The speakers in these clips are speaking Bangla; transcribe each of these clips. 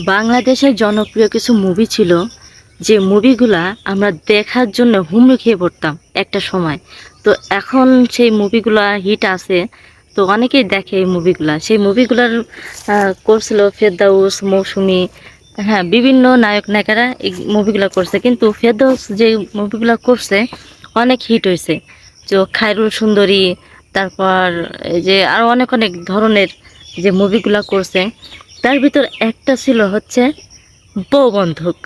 বাংলাদেশের জনপ্রিয় কিছু মুভি ছিল, যে মুভিগুলা আমরা দেখার জন্য হুমড়ি খেয়ে পড়তাম একটা সময়। তো এখন সেই মুভিগুলা হিট আছে, তো অনেকেই দেখে এই মুভিগুলা সেই মুভিগুলার করছিল ফেরদাউস, মৌসুমি হ্যাঁ বিভিন্ন নায়ক নায়িকারা এই মুভিগুলা করছে। কিন্তু ফেরদাউস যে মুভিগুলা করছে, অনেক হিট হয়েছে। তো খায়রুল সুন্দরী, তারপর যে আরও অনেক অনেক ধরনের যে মুভিগুলা করছে তার ভিতর একটা ছিল হচ্ছে বৌ বৌবন্ধক।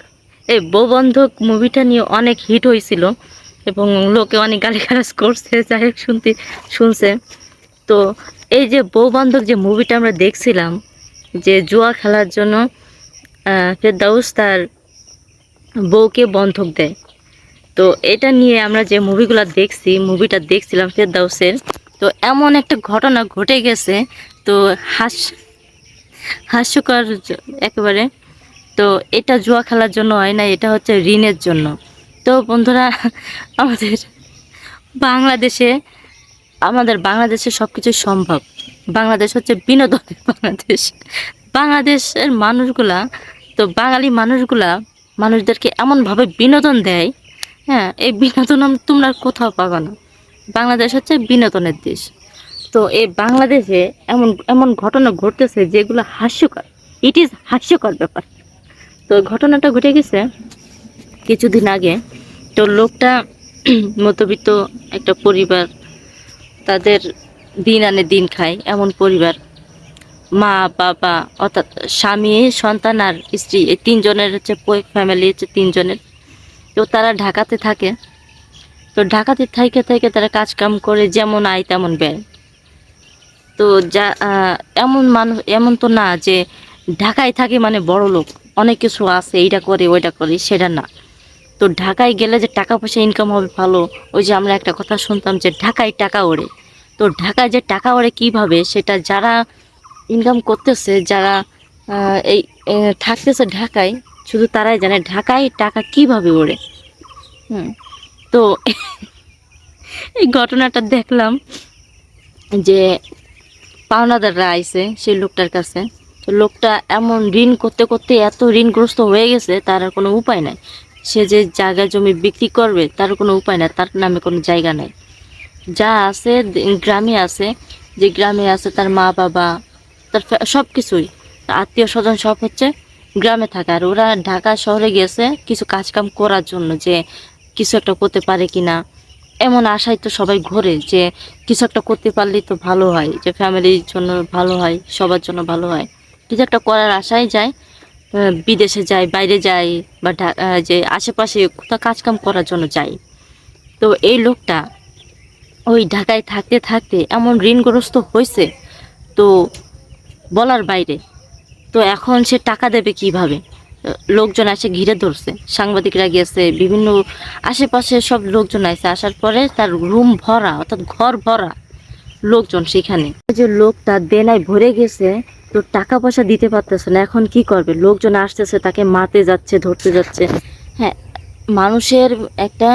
এই বৌবন্ধক মুভিটা নিয়ে অনেক হিট হয়েছিল এবং লোকে অনেক গালিগালাজ করছে, যাই হোক শুনতে, শুনছে। তো এই যে বৌবন্ধক যে মুভিটা আমরা দেখছিলাম, যে জুয়া খেলার জন্য ফেরদাউস তার বউকে বন্ধক দেয়। তো এটা নিয়ে আমরা যে মুভিগুলো দেখছি মুভিটা দেখছিলাম ফেরদাউসের, তো এমন একটা ঘটনা ঘটে গেছে। তো হাস হাস্যকর একেবারে। তো এটা জুয়া খেলার জন্য হয় না, এটা হচ্ছে ঋণের জন্য। তো বন্ধুরা, আমাদের বাংলাদেশে আমাদের বাংলাদেশে সব কিছু সম্ভব। বাংলাদেশ হচ্ছে বিনোদনের বাংলাদেশ। বাংলাদেশের মানুষগুলা, তো বাঙালি মানুষগুলা মানুষদেরকে এমনভাবে বিনোদন দেয় হ্যাঁ এই বিনোদন তোমরা কোথাও পাবা না। বাংলাদেশ হচ্ছে বিনোদনের দেশ। তো এই বাংলাদেশে এমন এমন ঘটনা ঘটতেছে যেগুলো হাস্যকর। ইট ইজ হাস্যকর ব্যাপার। তো ঘটনাটা ঘটে গেছে কিছুদিন আগে। তো লোকটা মধ্যবিত্ত একটা পরিবার, তাদের দিন আনে দিন খায় এমন পরিবার। মা, বাবা, অর্থাৎ স্বামী, সন্তান আর স্ত্রী, এই তিনজনের হচ্ছে ফ্যামিলি হচ্ছে তিনজনের। তো তারা ঢাকাতে থাকে। তো ঢাকাতে থেকে থেকে তারা কাজ কাম করে যেমন আয় তেমন ব্যয়। তো যা এমন মানুষ এমন তো না যে ঢাকায় থাকে মানে বড় লোক। অনেক কিছু আছে, এইটা করে, ওইটা করে, সেটা না। তো ঢাকায় গেলে যে টাকা পয়সা ইনকাম হবে ভালো, ওই যে আমরা একটা কথা শুনতাম যে ঢাকায় টাকা ওড়ে। তো ঢাকায় যে টাকা ওড়ে কীভাবে, সেটা যারা ইনকাম করতেছে, যারা এই থাকতেছে ঢাকায়, শুধু তারাই জানে ঢাকায় টাকা কীভাবে ওড়ে। হুম, তো এই ঘটনাটা দেখলাম যে পাওনাদাররা আইছে সেই লোকটার কাছে। তো লোকটা এমন ঋণ করতে করতে এত ঋণগ্রস্ত হয়ে গেছে, তার আর কোনো উপায় নাই। সে যে জায়গা জমি বিক্রি করবে, তার কোনো উপায় নাই, তার নামে কোনো জায়গা নাই। যা আছে, গ্রামে আছে, যে গ্রামে আছে তার মা বাবা, তার সব কিছুই আত্মীয় স্বজন সব হচ্ছে গ্রামে থাকে। আর ওরা ঢাকা শহরে গেছে কিছু কাজকাম করার জন্য যে কিছু একটা করতে পারে কিনা। এমন আশায় তো সবাই ঘোরে যে কিছু একটা করতে পারলেই তো ভালো হয়, যে ফ্যামিলির জন্য ভালো হয়, সবার জন্য ভালো হয়। কিছু একটা করার আশায় যায় বিদেশে যায় বাইরে যায় বা যে আশেপাশে কোথাও কাজকাম করার জন্য যায় তো এই লোকটা ওই ঢাকায় থাকতে থাকতে এমন ঋণগ্রস্ত হয়েছে, তো বলার বাইরে। তো এখন সে টাকা দেবে কীভাবে? লোকজন এসে ঘিরে ধরছে। সাংবাদিকরা গেছে বিভিন্ন আশেপাশে সব লোকজন আসে আসার পরে তার রুম ভরা, অর্থাৎ ঘর ভরা লোকজন সেখানে। যে লোকটা দেনায় ভরে গেছে, তো টাকা পয়সা দিতে পারতেছে না, এখন কি করবে? লোকজন আসতেছে, তাকে মারতে যাচ্ছে, ধরতে যাচ্ছে। হ্যাঁ মানুষের একটা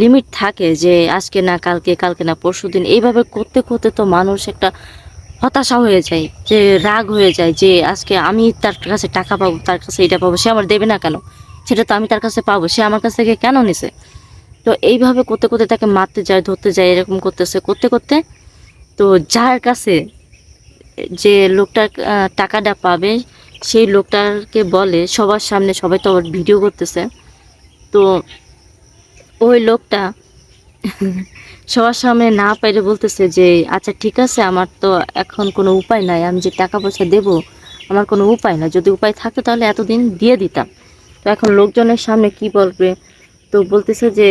লিমিট থাকে যে আজকে না, কালকে কালকে না পরশু দিন এইভাবে করতে করতে তো মানুষ একটা হতাশা হয়ে যায়, যে রাগ হয়ে যায়, যে আজকে আমি তার কাছে টাকা পাবো, তার কাছে এটা পাবো, সে আমার দেবে না কেন? সেটা তো আমি তার কাছে পাবো, সে আমার কাছ থেকে কেন নিছে? তো এইভাবে করতে করতে তাকে মারতে যায়, ধরতে যায়, এরকম করতেছে, করতে করতে তো যার কাছে যে লোকটার টাকাটা পাবে, সেই লোকটাকে বলে, সবার সামনে সবাই তো আবার ভিডিও করতেছে, তো ওই লোকটা সবার সামনে না পাইলে বলতেছে যে আচ্ছা ঠিক আছে, আমার তো এখন কোনো উপায় নাই, আমি যে টাকা পয়সা দেব, আমার কোনো উপায় না যদি উপায় থাকতো তাহলে এতদিন দিয়ে দিতাম। তো এখন লোকজনের সামনে কি বলবে? তো বলতেছে যে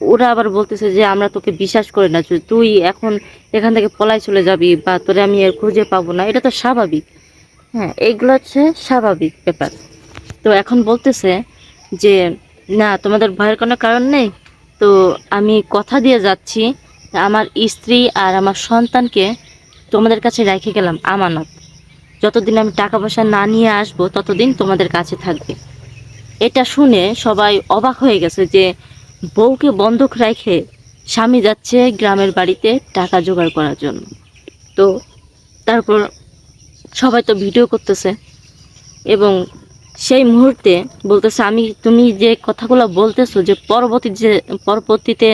ওরা আবার বলতেছে যে, আমরা তোকে বিশ্বাস করি না তুই এখন এখান থেকে পলাই চলে যাবি বা তোরে আমি আর খুঁজে পাবো না। এটা তো স্বাভাবিক। হ্যাঁ এইগুলো হচ্ছে স্বাভাবিক ব্যাপার। তো এখন বলতেছে যে, না, তোমাদের ভয়ের কোনো কারণ নেই? তো আমি কথা দিয়ে যাচ্ছি। আমার স্ত্রী আর আমার সন্তানকে তোমাদের কাছে রেখে গেলাম আমানত। যতদিন আমি টাকা পয়সা না নিয়ে আসব, ততদিন তোমাদের কাছে থাকবে। এটা শুনে সবাই অবাক হয়ে গেছে যে বউকে বন্ধক রেখে স্বামী যাচ্ছে গ্রামের বাড়িতে টাকা জোগাড় করার জন্য। তো তারপর সবাই তো ভিডিও করতেছে এবং সেই মুহূর্তে বলতেছে, আমি, তুমি যে কথাগুলো বলতেছো যে পরবর্তী যে, পরবর্তীতে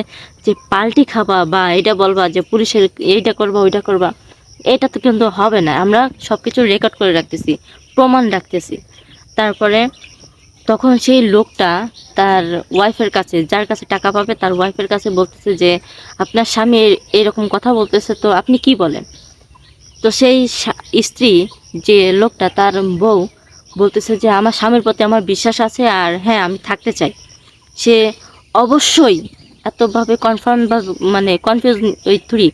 যে পাল্টি খাবা বা এটা বলবা যে পুলিশের এইটা করবা, ওইটা করবা, এটা তো কিন্তু হবে না। আমরা সব কিছু রেকর্ড করে রাখতেছি, প্রমাণ রাখতেছি। তারপরে তখন সেই লোকটা তার ওয়াইফের কাছে, যার কাছে টাকা পাবে তার ওয়াইফের কাছে বলতেছে যে, আপনার স্বামী এরকম কথা বলতেছে, তো আপনি কি বলেন? তো সেই স্ত্রী যে লোকটা তার বউ বলতেছে যে আমার স্বামীর প্রতি আমার বিশ্বাস আছে আর হ্যাঁ আমি থাকতে চাই। সে অবশ্যই এতভাবে কনফার্ম বা মানে কনফিউজ ওই থ্রি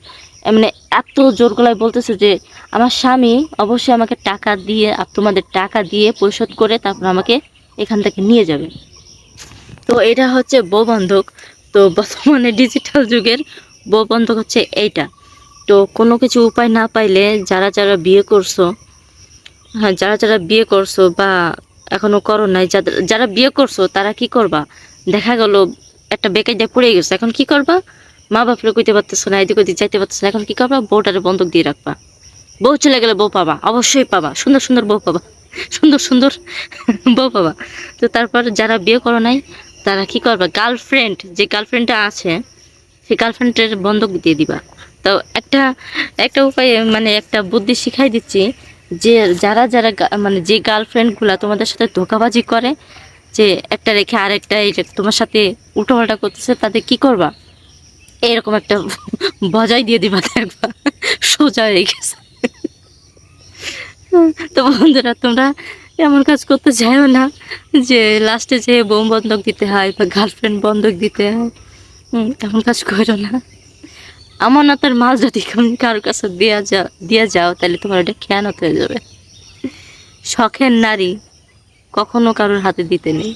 মানে এত জোর গলায় বলতেছে যে আমার স্বামী অবশ্যই আমাকে টাকা দিয়ে তোমাদের টাকা দিয়ে পরিশোধ করে তারপর আমাকে এখান থেকে নিয়ে যাবে। তো এটা হচ্ছে বৌবন্ধক তো বর্তমানে ডিজিটাল যুগের বৌবন্ধক হচ্ছে এইটা। তো কোনো কিছু উপায় না পাইলে যারা যারা বিয়ে করছ হ্যাঁ যারা যারা বিয়ে করছ বা এখনও করো নাই যারা বিয়ে করছ, তারা কি করবা? দেখা গেল একটা বেকাইটা পড়ে গেছে, এখন কি করবা? মা বাপরে কইতে পারতেছো না, এদিক ওদিক যাইতে পারতেছো না, এখন কি করবা? বউটারে বন্ধক দিয়ে রাখবা। বউ চলে গেলে বউ পাবা, অবশ্যই পাবা, সুন্দর সুন্দর বউ পাবা, সুন্দর সুন্দর বউ পাবা। তো তারপর যারা বিয়ে করো নাই, তারা কি করবা? গার্লফ্রেন্ড যে গার্লফ্রেন্ডটা আছে সেই গার্লফ্রেন্ডের বন্ধক দিয়ে দিবা। তো একটা একটা উপায় মানে একটা বুদ্ধি শিখাই দিচ্ছি যে, যারা যারা মানে যে গার্লফ্রেন্ডগুলা তোমাদের সাথে ধোকাবাজি করে, যে একটা রেখে আরেকটা এই তোমার সাথে উল্টোপাল্টা করতেছে, তাদের কি করবা? এরকম একটা বজায় দিয়ে দিবা একবার, সোজা হয়ে গেছে। তো বন্ধুরা, তোমরা এমন কাজ করতে চাইও না, যে লাস্টে যে বোম বন্ধক দিতে হয় বা গার্লফ্রেন্ড বন্ধক দিতে হয় এমন কাজ করো না। আমানতের মাল যদি কারোর কাছে দেওয়া যাও দিয়ে যাও, তাহলে তোমার ওটা খেয়ানত হয়ে যাবে। শখের নারী কখনো কারোর হাতে দিতে নেই।